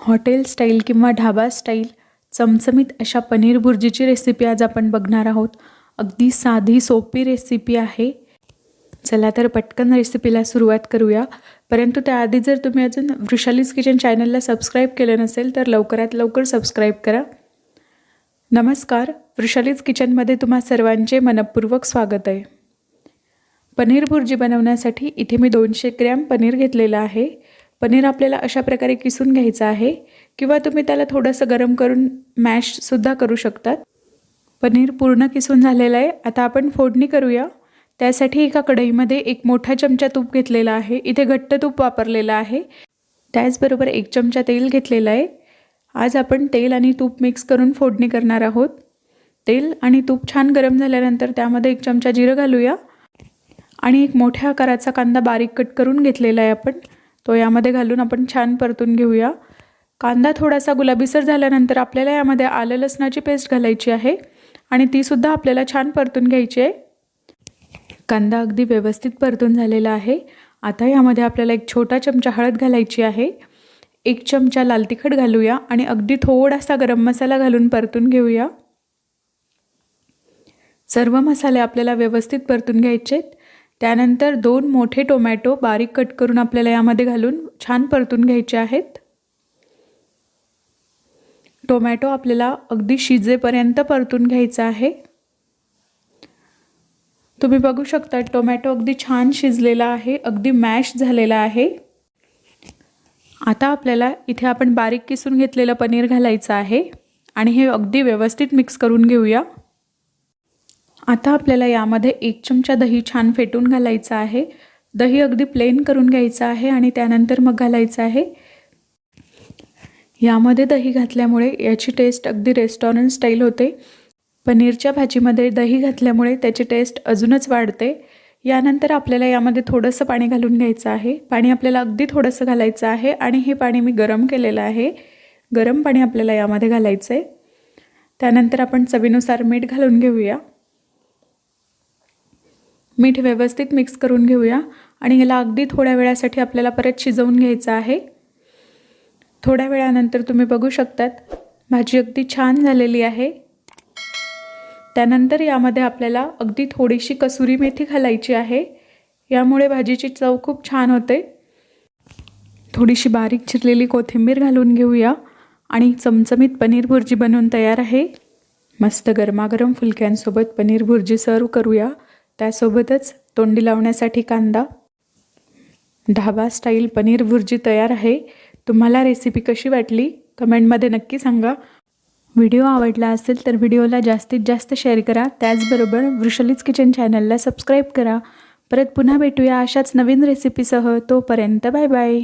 Hotel style किंवा dhaba style चमचमीत अशा पनीर भुर्जीची रेसिपी आज आपण बघणार आहोत. अगदी साधी सोपी रेसिपी आहे. चला तर पटकन रेसिपीला सुरुवात करूया. परंतु त्याआधी जर तुम्ही अजून वृषालीज किचन चॅनलला सबस्क्राईब केलं नसेल तर लवकरात लवकर सबस्क्राईब करा. नमस्कार. वृषालीज किचनमध्ये तुम्हा सर्वांचे मनपूर्वक स्वागत आहे. पनीर भुर्जी बनवण्यासाठी इथे मी दोनशे ग्रॅम पनीर घेतलेलं आहे. पनीर आपल्याला अशा प्रकारे किसून घ्यायचं आहे किंवा तुम्ही त्याला थोडंसं गरम करून मॅशसुद्धा करू शकतात. पनीर पूर्ण किसून झालेलं आहे. आता आपण फोडणी करूया. त्यासाठी एका कढईमध्ये एक मोठा चमचा तूप घेतलेला आहे. इथे घट्ट तूप वापरलेलं आहे. त्याचबरोबर एक चमचा तेल घेतलेलं आहे. आज आपण तेल आणि तूप मिक्स करून फोडणी करणार आहोत. तेल आणि तूप छान गरम झाल्यानंतर त्यामध्ये एक चमचा जिरं घालूया. आणि एक मोठ्या आकाराचा कांदा बारीक कट करून घेतलेला आहे आपण. तो यामध्ये घालून आपण छान परतून घेऊया. कांदा थोडासा गुलाबीसर झाल्यानंतर आपल्याला यामध्ये आलं लसणाची पेस्ट घालायची आहे आणि तीसुद्धा आपल्याला छान परतून घ्यायची आहे. कांदा अगदी व्यवस्थित परतून झालेला आहे. आता यामध्ये आपल्याला एक छोटा चमचा हळद घालायची आहे. एक चमचा लाल तिखट घालूया आणि अगदी थोडासा गरम मसाला घालून परतून घेऊया. सर्व मसाले आपल्याला व्यवस्थित परतून घ्यायचे आहेत त्यानंतर दोन मोठे टोमॅटो बारीक कट करून आपल्याला यामध्ये घालून छान परतून घ्यायचे आहेत. टोमॅटो आपल्याला अगदी शिजेपर्यंत परतून घ्यायचा आहे. तुम्ही बघू शकता टोमॅटो अगदी छान शिजलेला आहे अगदी मॅश झालेला आहे. आता आपल्याला इथे आपण बारीक किसून घेतलेलं पनीर घालायचं आहे आणि हे अगदी व्यवस्थित मिक्स करून घेऊया. आता आपल्याला यामध्ये एक चमचा दही छान फेटून घालायचं आहे. दही अगदी प्लेन करून घ्यायचं आहे आणि त्यानंतर मग घालायचं आहे. यामध्ये दही घातल्यामुळे याची टेस्ट अगदी रेस्टॉरंट स्टाईल होते. पनीरच्या भाजीमध्ये दही घातल्यामुळे त्याची टेस्ट अजूनच वाढते. यानंतर आपल्याला यामध्ये थोडंसं पाणी घालून घ्यायचं आहे. पाणी आपल्याला अगदी थोडंसं घालायचं आहे आणि हे पाणी मी गरम केलेलं आहे. गरम पाणी आपल्याला यामध्ये घालायचं आहे त्यानंतर आपण चवीनुसार मीठ घालून घेऊया. मीठ व्यवस्थित मिक्स करून घेऊया. आणि याला अगदी थोड्या वेळासाठी आपल्याला परत शिजवून घ्यायचं आहे. थोड्या वेळानंतर तुम्ही बघू शकतात भाजी अगदी छान झालेली आहे. त्यानंतर यामध्ये आपल्याला अगदी थोडीशी कसुरी मेथी घालायची आहे. यामुळे भाजीची चव खूप छान होते. थोडीशी बारीक चिरलेली कोथिंबीर घालून घेऊया. आणि चमचमीत पनीर भुर्जी बनवून तयार आहे. मस्त गरमागरम फुलक्यांसोबत पनीर भुर्जी सर्व करूया. त्यासोबतच तोंडी लावण्यासाठी कांदा. ढाबा स्टाईल पनीर भुर्जी तयार आहे. तुम्हाला रेसिपी कशी वाटली? कमेंटमध्ये नक्की सांगा. व्हिडिओ आवडला असेल तर व्हिडिओला जास्तीत जास्त शेअर करा. त्याचबरोबर वृषलीज किचन चॅनलला सबस्क्राईब करा. परत पुन्हा भेटूया अशाच नवीन रेसिपीसह तोपर्यंत बाय बाय